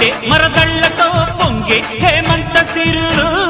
కొంటే మరదళ్ళతో పొంగే హేమంత సిరులు.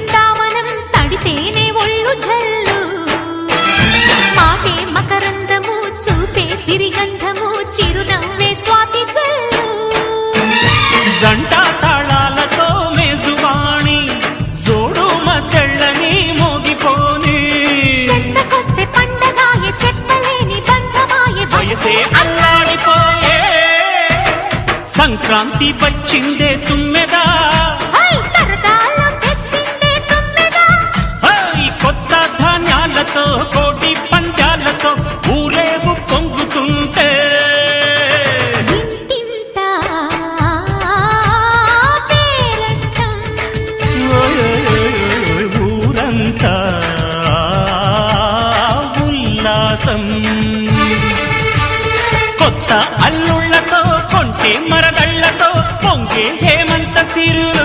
బృందావనం తడితేనే ఒళ్ళు జల్లు. మాటే మకరందము చూపే సిరిగంధము చిరునవ్వే స్వాతి జల్లు. జంట తాళాలతో మేజువాణి జోడు మద్దెళ్ళని మోగిపోని. చెత్తకొస్తే పండగాయే చెత్తలేని బంధమాయే వయసే అల్లాడిపోయే. సంక్రాంతి వచ్చిందే తుమ్మెదా అంతా ఉల్లాసం. కొత్త అల్లుళ్ళతో కొంటే మరదళ్ళతో పొంగే హేమంత సిరు.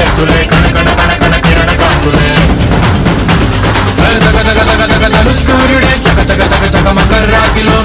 పెక్కులే కనకన కనకన కిరణ కాకులే సూర్యుడే చక చక చక చక మకర రాశిలో